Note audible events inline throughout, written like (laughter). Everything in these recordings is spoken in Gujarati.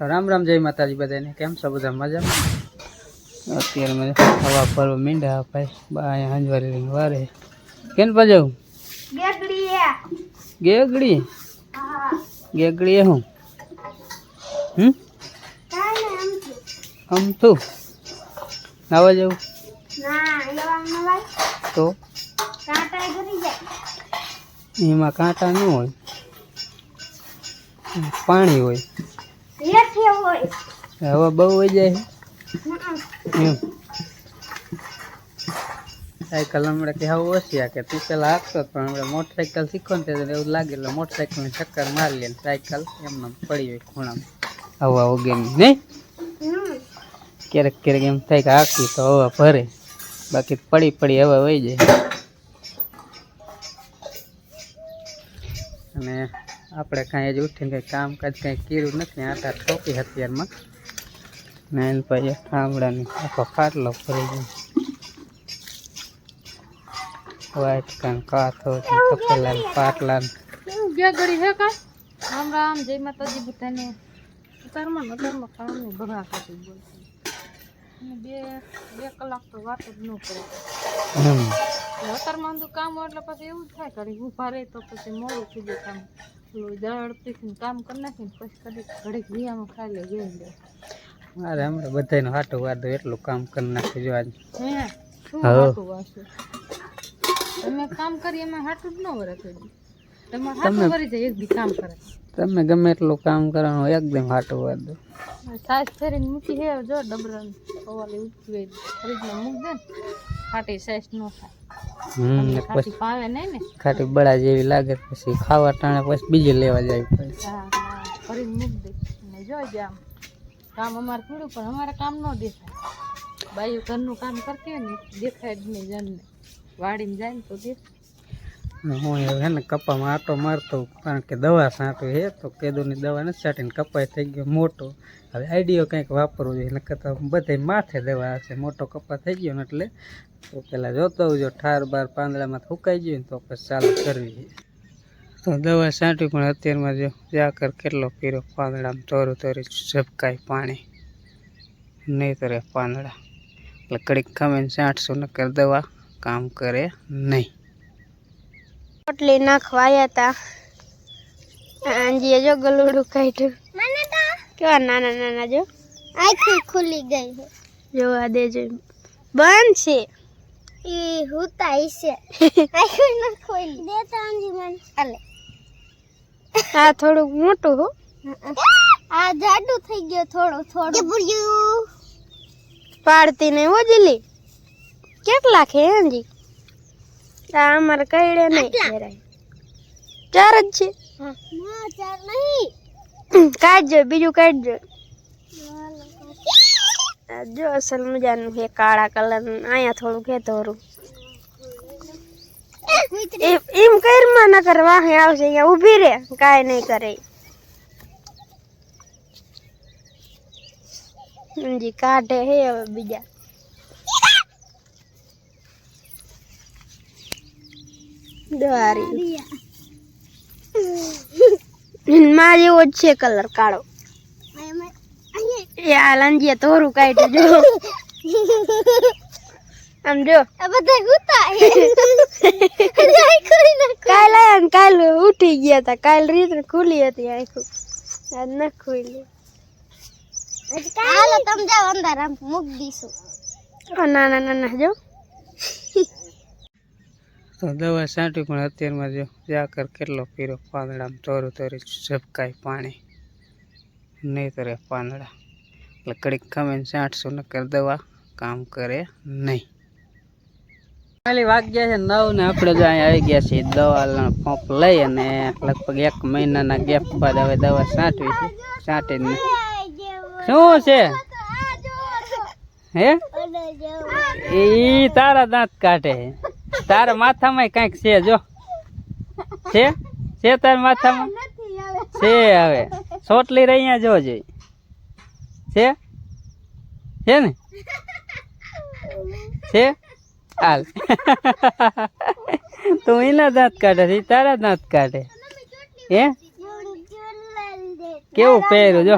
રામ રામ જય માતાજી બધાને. કેમ છો બધા? મજામાં? અત્યારે મને હવા ફરવા મીંડા ભાઈ. બા અહીંયા હંજવારી વારે. કેમ પજાવું ગેગડી? ગેગડી હું? હમ? આમ તું. નાવા જવું તો? એમાં કાંટા ન હોય. પાણી હોય. હવા બહુ હોય જાય એમ. સાયકલ હમણાં કે હવે ઓછી આ કે તું પેલા હાંકતો પણ હમણાં મોટરસાયકલ શીખો ને ત્યારે એવું લાગે એટલે મોટરસાયકલની ચક્કર મારી લે સાયકલ એમને એમ પડી હોય ખૂણામાં. હવા વગેરે નહીં? ક્યારેક ક્યારેક એમ થાય કે હાંકી તો હવા ભરે. બાકી પડી પડી હવા હોય જાય. અને આપણે કાંઈ જ ઉઠીને કંઈ કામકાજ કંઈ કર્યું નથી આટા ઠોકી અત્યારમાં ને એને પછી ઠામડાની આખો ખાટલો ફરી ગયો. વાઈટ કાન કાથો કપેલા પાટલા ગેગડી હે કા રામ રામ જય માતાજી બધાને. ઉતારમાં નગરમાં કામ નહીં ભગા ખાતી બોલતી અને બે બે કલાક તો વાત જ ન કરે. એમ અત્યારમાં બધું કામ હોય એટલે પછી એવું જ થાય ઘડી ઊભા રહે તો પછી મોડું થઈ જાય કામ. પેલું દળ પીસીને કામ કરી નાખીને પછી કડીક ઘડીક વિયામાં ખાઈ લે જોઈ લે. મારે હમણાં બધાનું હાટું વાદો એટલું કામ કરી નાખી જો આજ. હે? શું હાટું વાંચું તમે કામ કરી એમાં હાટું જ ન વરે કોઈ તમારે હાટું કરી જાય એક બી કામ કરે. તમે ગમે એટલું કામ કરવાનું એકદમ હાટું વાદો. સાસ ફેરીને મૂકી હે જો ડબરા સવારે ઉઠી ફ્રીજમાં મૂક દે ને ખાટી સાઈઝ ન થાય હમ ને ખાટી પછી પાવે નહીં ને? ખાટી બળા જેવી લાગે પછી ખાવા ટાણે પછી બીજે લેવા જાય મૂક દે ને આમ કામ અમારે થોડું પણ અમારે કામ ન દેખાય. બાયું ઘરનું કામ કરતી હોય ને દેખાય જ નહીં જણને. વાડીને જાય ને તો દેખાય. હું હવે હે ને કપામાં આટો મારતો કારણ કે દવા છાંટવી હે તો કેદુની દવા નથી છાંટીને કપાઈ થઈ ગયો મોટો. હવે આઈડિયો કંઈક વાપરવો જોઈએ નકર તો બધે માથે દવા હશે મોટો કપા થઈ ગયો ને એટલે તો પેલા જોતો જો ઠાર બાર પાંદડામાં સુકાઈ ગયું ને તો પછી ચાલુ કરવી છે. તો દવા છાંટી પણ અત્યારમાં જો જાકર કેટલો પીરો પાંદડામાં તોરું તોરી ઝપકાય પાણી. નહીં તરે પાંદડા. એટલે કડીક ખમીને છાંટશું નકર દવા કામ કરે નહીં. રોટલી નાખવા આવ્યા હતા આંજીએ જો ગલુડું કાઢ્યું. કેવા નાના નાના જો? આખી ખુલી ગઈ છે. જોવા દેજો. બંધ છે. એ હુતા છે. (laughs) આખી ના ખોલી દેતા આંજી મને ચાલે આ થોડુંક મોટું હો. આ જાડું થઈ ગયો થોડો થોડો. પાડતી નહીં હો જીલી. કેટલા છે હાજી? આ અમારે કઈડે નહીં ફેરાય ચાર જ છે. ચાર નહીં. કાઢજો બીજું કાઢજો. જો અસલ મજાનું છે કાળા કલર અહીંયા થોડું કે ધોરું. એમ કરમાં ના કરવા હે આવશે અહીંયા ઊભી રે. કાંઈ નહીં કરે. જી કાઢે હે હવે બીજા. દ્વારી માં જેવો જ છે કલર કાળો. એ આ લંજીએ તોરું કાઢ્યું જો આમ જો. કાલ આયા ને કાલ ઉઠી ગયા હતા કાલ રીત ખુલી હતી આખું. આજ ન ખુલી. હાલો તમે જાઓ અંદર આમ મૂક દીશું નાના નાના જો. તો દવા છાંટી પણ અત્યારમાં જો જાકર કેટલો પીરો પાંદડામાં તોરું તોરી ઝપકાય પાણી. નહીં તરે પાંદડા. એટલે કડીક ખમીને ને નકર દવા કામ કરે નહીં ખાલી વાગ્યા છે નવ ને આપણે જો અહીંયા આવી ગયા છીએ દવાના પંપ લઈ અને લગભગ એક મહિનાના ગેપ બાદ હવે દવા છાંટવી છે છાંટીને શું છે? હે? એ તારા દાંત કાઢે તારા માથામાં કંઈક છે, જો. છે? છે તારા માથામાં? છે હવે. સોટલી રહી જોજે. છે? છે ને? છે? હાલ. તું એના દાંત કાઢે છે તારા દાંત કાઢે. હે? કેવું પહેર્યું જો?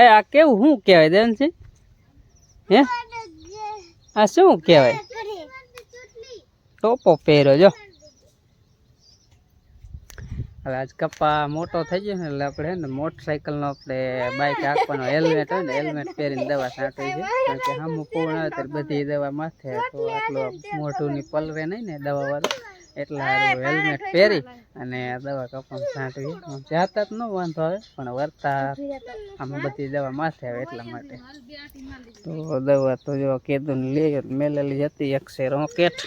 એ આ કેવું શું કહેવાય દેવનસિંહ હે? આ શું કહેવાય? ટોપો પહેર્યો જો. હવે આજ કપ્પા મોટો થઈ ગયો ને એટલે આપણે હે ને મોટરસાઇકલનો આપણે બાઇક આપવાનો હેલ્મેટ હોય ને હેલ્મેટ પહેરીને દવા છાંટવી છે. કારણ કે હમ પૂર્ણ આવે ત્યારે બધી દવા માથે તો આટલો મોઢુંની પલરે નહીં ને દવાવાળું. એટલે સારું હેલ્મેટ પહેરી અને દવા કપામાં છાંટવી. આમ જાતા જ ન વાંધો આવે પણ વરતા આમ બધી દવા માથે આવે એટલા માટે. તો દવા તો જો ને લઈ મેલેલી હતી એક છે રોકેટ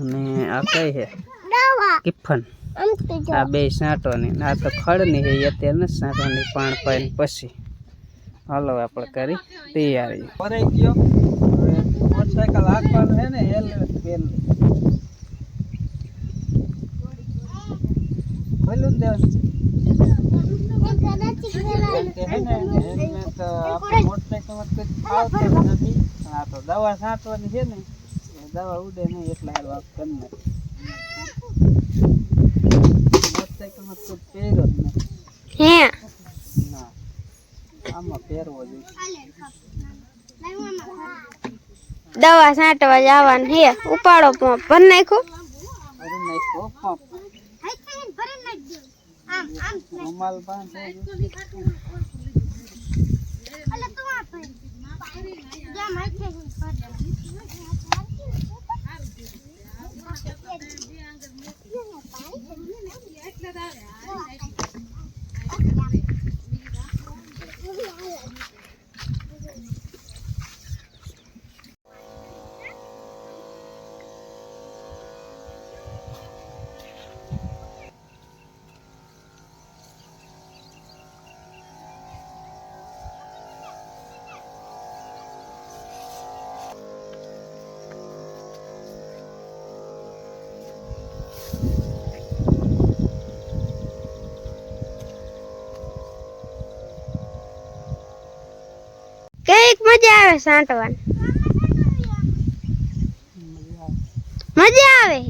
અને આ કઈ છે? દવા. કિફન. આ બે સાંટવાની આ તો ખડની છે અત્યારે નથી સાંટવાની પાણ પાઈને પછી. હાલો આપણે કરી તૈયારી. ભરાઈ ગયો. હવે મોટરસાયકલ હાંકવાનું છે ને હેલ્મેટ પહેરી ખોલ્યું દેવાનું છે કારણ કે છે ને હેલ્મેટ આપણે મોટરસાયકલમાં કંઈ ફાવતું નથી પણ આ તો દવા સાંટવાની છે ને દવા ઉડે નહીં એટલે હાલ વાત કરી નાખી તો પહેર્યો જ નથી હે? ના. આમાં પહેરવો જોઈએ. દવા છાંટવા જવાનું હે? ઉપાડો પંપ. ભર નાખો નાખ્યો પંપ. રૂમાલ બાંધે કંઈક આવે છાંટવાની મજા આવે.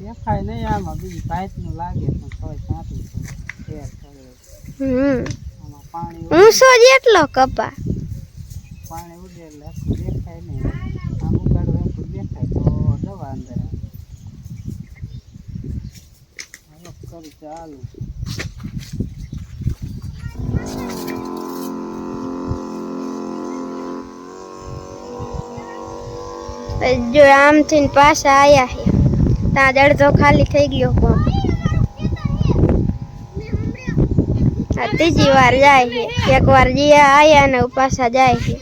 દેખાય નહીં આમાં બીજી પાઇપનું લાગે પણ તોય સાંતું છે. હમ. આમાં પાણી ઊંસો જેટલો કપા. પાણી ઉડે એટલે આખું દેખાય નહીં. આમ ઉગાડવું આખું દેખાય તો દવા અંદર ચાલુ. જો આમથી થઈને પાછા આયા હે ત્યાં જ અડધો ખાલી થઈ ગયો પંપ આ ત્રીજી વાર જાય છે. એક વાર જીયા આયા ને પાછા જાય છે.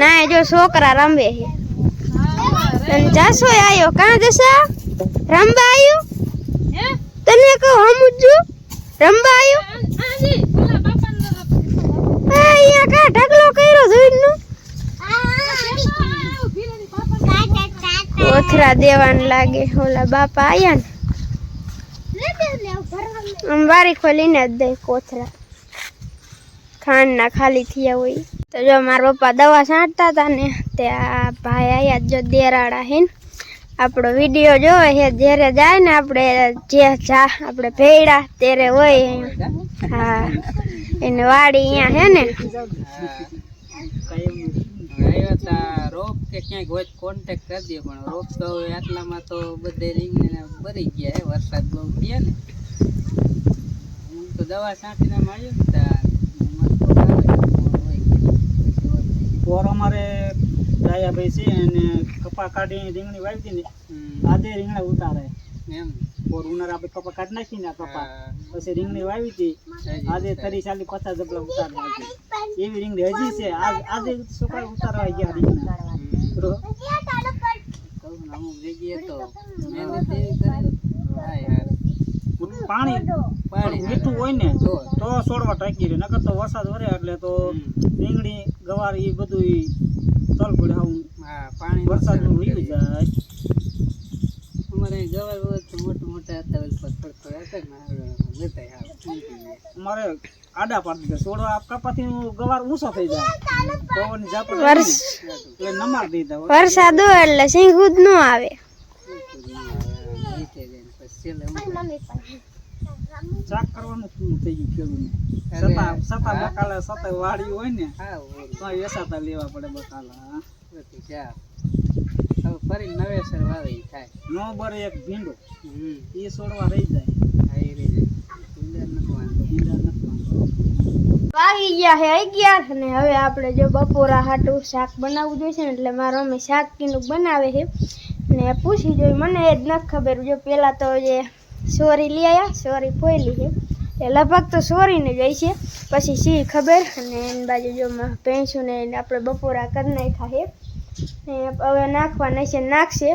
ના જો છોકરા રમે છે. અને જાસો આયો? કાં જસા રમવા આયો? હે? તને કહું સમજુ રમવા આયો આજી ઓલા બાપાનો આ અહીંયા કા ઢગલો કર્યો ધૂળનો કોથરા દેવાન લાગે. ઓલા બાપા આયા ને. આમ બારી ખોલીને જ દે કોથરા ખાંડ ના ખાલી થયા હોય. તો જો મારા પપ્પા દવા છાંટતા હતા ને, તે આ ભાઈ આયા જો દેરાડા હે આપણો વીડિયો જોવે છે જ્યારે જાય ને આપણે જે જા, આપણે ભેડા ત્યારે હોય. હા, એને વાડી અહીંયા હે ને. આવ્યા તા રોપ કે ક્યાંક હોય કોન્ટેક કરી દે પણ રોપ તો હવે આટલામાં તો બધે રીંગણે ભરી ગયા હે વરસાદ બહુ થયા ને. હું તો દવા છાંટીને આમ આવ્યો ને તા મસ્ત આવે, પોર અમારે દાયાભાઈ છે અને કપા કાઢીને રીંગણી વાવી હતી ને હમ, આજે રીંગણા ઉતારે. એમ. ઉનાળે આપણે કપા કાઢી નાખી ને કપા. પછી રીંગણી વાવી હતી. આજે તરી ચાલી પચાસ જબલા ઉતારવા હતી એવી રીંગણી હજી છે. આજ આજે છોકરા ઉતારવા ગયા રીંગણા. પાણી. પાણી. મીઠું હોય ને તો છોડવા ટાંકી રહે નકર તો વરસાદ વરે એટલે તો રીંગણી ગવાર એ બધું તલ પડે આવું. પાણી વરસાદનું વહી જાય. અમારે અહીં ગવાર બહુ તો મોટા મોટા હતા. અમારે આડા પાડી દે છોડવા કપાથી ગવાર ઊંચો થઈ જાય. ઝાપટ એટલે નમાડ દીધા વરસાદ હોય એટલે સિંગુદ ન આવે. શાક કરવાનું પૂરું થઈ ગયું ખેડૂતને અરે, સતા સતા. બકાલા સતા વાડી હોય ને હા તો વેસાતા લેવા પડે બકાલા હા. ફરી નવેસર વાવી થાય. નો બરે એક ભીંડો. એ છોડવા રહી જાય. આ એ રીતે ઈંડા નથી વાંધો ભીંડા નથી વાંધો. વાગી ગયા છે અગિયાર અને હવે આપણે જો બપોરા હાટું શાક બનાવવું જોઈશે ને એટલે મારો મમ્મી શાક કીનું બનાવે છે. ને પૂછી જોઈ મને એ જ નથી ખબર. જો પહેલાં તો જે સોરી લઈ આવ્યા સોરી ફોયલી છે. એ લગભગ તો સોરીને જાય છે. પછી સી ખબર? અને એની બાજુ જો મ- ભેંસું ને આપણે બપોરા કરી નાખ્યા છે. હવે નાખવાના છે નાખશે.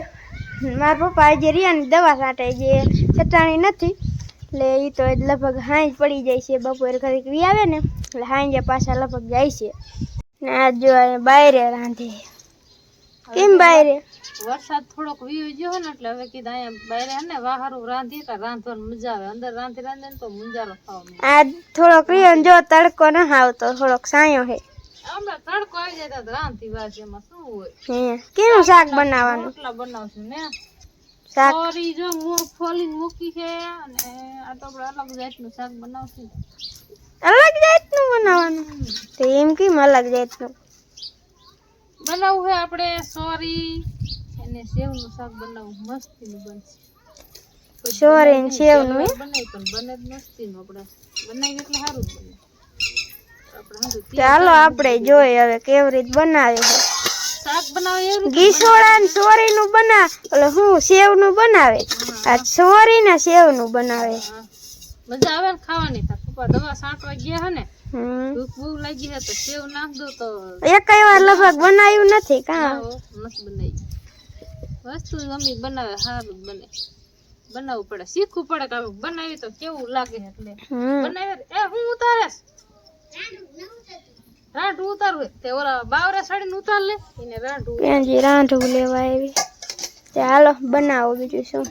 મારા પપ્પા જે રિયાની દવા છાંટે જે છટાણી નથી. એટલે એ તો લગભગ હાંજ પડી જાય છે બપોરે ઘડીક વી આવે ને એટલે હાંજે પાછા લગભગ જાય છે. ને આજ જો બાયરે રાંધે. કેમ બાયરે? વરસાદ થોડોક વીયો ગયો ને એટલે હવે કીધું અહીંયા બાયરે હે ને વાહારું રાંધી એટલે રાંધવાની મજા આવે. અંદર રાંધી રાંધે ને તો મુંજારો ખાવ આ થોડોક રિયો ને જો તડકો ન આવતો થોડોક સાયો હે. હમણાં તડકો આવી જાય તો રાંધી વાર છે એમાં શું હોય? હે કેનું શાક બનાવવાનું? રોટલા બનાવશું ને. શાક? સોરી જો મૂળ ફોલીને મૂકી છે અને આ તો આપણે અલગ જાતનું શાક બનાવશું. અલગ જાતનું બનાવવાનું? તો એમ કેમ અલગ જાતનું? બનાવવું છે આપણે સોરી અને સેવનું શાક બનાવવું મસ્તીનું બનશે. કોઈ સોરી ને સેવનું હે? બનાવી પણ બને જ મસ્તીનું આપણે. બનાવી એટલે સારું જ બને. આપણે સારું ચાલો આપણે જોઈએ હવે કેવી રીત બનાવે છે. શાક બનાવે એવું ને સોરી નું બના ઓલો હું સેવનું બનાવે આ સોરી ને સેવનું બનાવે મજા આવે ને ખાવાની? પપ્પા દવા છાંટવા ગયા હે ને હમ. ભૂખ લાગી છે તો સેવ નાખ દો તો એક વાર લગભગ બનાવ્યું નથી કા? નથી બનાવી. વસ્તુ મમ્મી બનાવે સારું બને. બનાવવું પડે શીખવું પડે કે બનાવી તો કેવું લાગે એટલે. બનાવે એ હું ઉતારેસ રાંઢ ઉતારવું. તે ઓલા બાવરા સાડીને ઉતાર લે એને રાંઢ લેવા આવી. ચાલો બનાવો બીજું શું?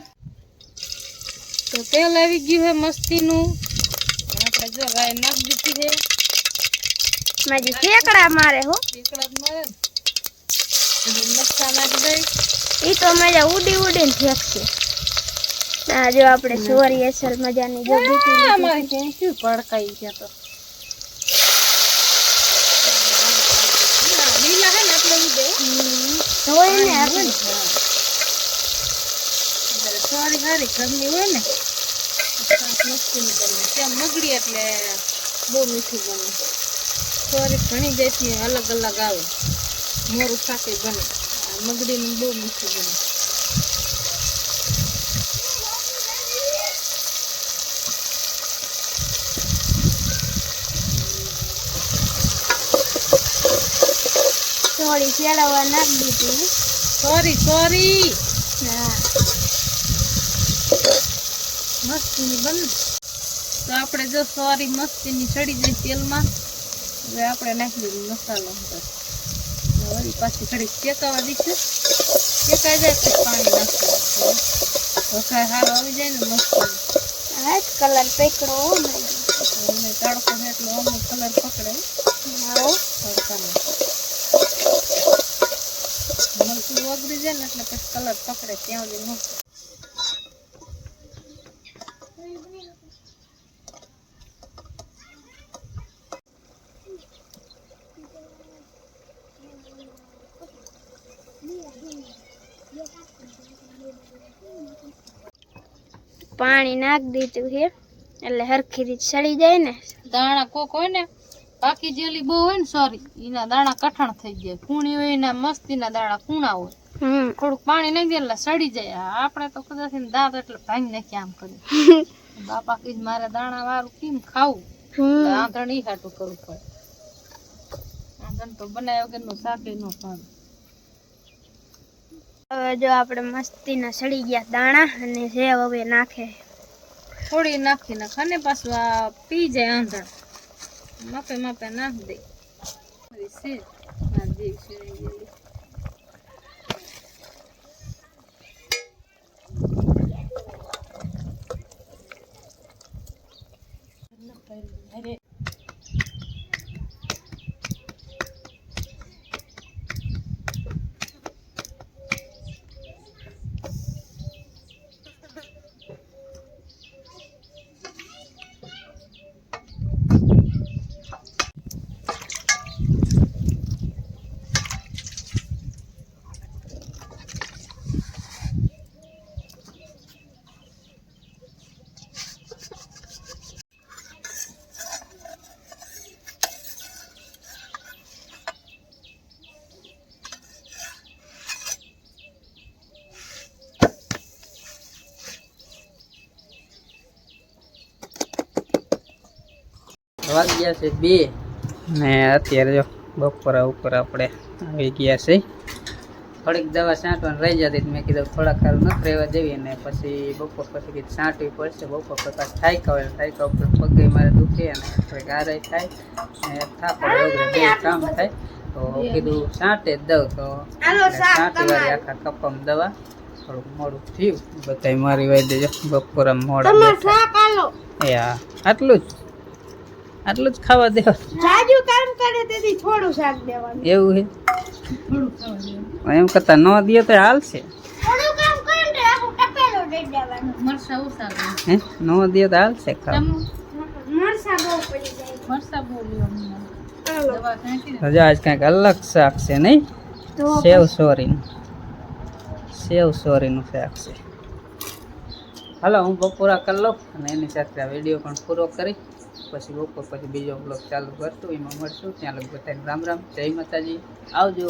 તો તેલ આવી ગયું હે મસ્તીનું. આપણે જો ગાય નાખ દીધી છે માજી ઠેકડા મારે હો. જ મારે ને. મરચાં નાખી દઈ. ઈ તો મજા ઉડી ઉડીને ફેંકશે આ જો આપણે સોરી અસલ મજાની જો બીટી મારી શું પડકાઈ ગયા તો લીલા હે ને એટલે ઉડે ધોઈ ને આપણે સારી સારી ઘરની હોય ને બને ત્યાં મગડી એટલે બહુ મીઠું બને. સોરી ઘણી જાતની અલગ અલગ આવે. મોરું શાકે બને. મગડી મગડીનું બહુ મીઠું બને. સોરી શેળવવા નાખી દીધી. Sorry sorry. હા. મસ્તીની બન. તો આપણે જો સોરી મસ્તીની ચડી જાય તેલમાં હવે આપણે નાખી દીધું મસાલો વળી પાછી ઘડી શેકાવા દીધું શેકાઈ જાય પછી પાણી નાખવાનું વઘાર સારો આવી જાય ને મસ્તી આ કલર પેકડો હો અને તડકો એટલે અમુક કલર પકડે તડકાનો મરચું ઓગળી જાય ને એટલે પછી કલર પકડે ત્યાં સુધી ન પાણી નાખી દીધું છે. એટલે હરખી રીત સડી જાય ને. દાણા કોક હોય ને પાકી જેલી બહુ હોય ને સોરી એના દાણા કઠણ થઈ જાય કૂણી હોય એના મસ્તીના દાણા કૂણા હોય. થોડુંક પાણી નાખી દે એટલે સડી જાય. આપણે તો કદાચ દાંત એટલે ભાંગી નાખી આમ કરી. (laughs) બાપા કીધું મારે દાણા વાળું કેમ ખાવું? આંધણ ઈ હાટું કરવું પડે. આંધણ તો બનાવ્યા વગરનું શાકે નો ભાવે હવે જો આપણે મસ્તીના સડી ગયા દાણા અને સેવ હવે નાખે. થોડી નાખી નાખ અને પાછું આ પી જાય આંધણ માપે માપે નાખ દે બધી છે આ જીવ છે એ ગયા છે બે. ને અત્યારે જો બપોરા ઉપર આપણે આવી ગયા છે. થોડીક દવા છાંટવાની રહી જતી મેં કીધું થોડાક સારું નથી રહેવા દેવી અને પછી બપોર પછી કીધું છાંટવી પડશે. બપોર પછી થાયકા હોય થાયકા ઉપર પગે મારે દુખે અને થોડીક આરાઈ થાય અને થાપડ વગેરે બે કામ થાય. તો કીધું છાંટે જ દઉં. તો છાંટી વાળી આખા કપમ દવા. થોડુંક મોડું થયું. બધાય મારી વાય દેજો બપોરા મોડા એ હા આટલું જ. આટલું જ ખાવા દેવા. જાજુ કામ કરે તેથી થોડું શાક દેવાનું. એવું છે થોડું ખાવા દેવાનું. એમ કરતા ન દે તો હાલશે થોડું કામ કરે ને આખું ટપેલું દઈ દેવાનું. મરસા ઓછા લે. હે? ન દે તો હાલશે ખાવા. તમ? મરસા બહુ પડી જાય. મરસા બહુ લેવાનું દવા છાંટી ને હજુ આજ કંઈક અલગ શાક છે નહીં? તો સેવ સોરીનું. સેવ સોરીનું શાક છે. હાલો હું બપોરા કરી લઉં અને એની સાથે આ વીડિયો પણ પૂરો કરી. પછી બપોર પછી બીજો બ્લોગ ચાલુ કરશું, એમાં મળશું. ત્યાં લગ બધાને રામ રામ. જય માતાજી. આવજો.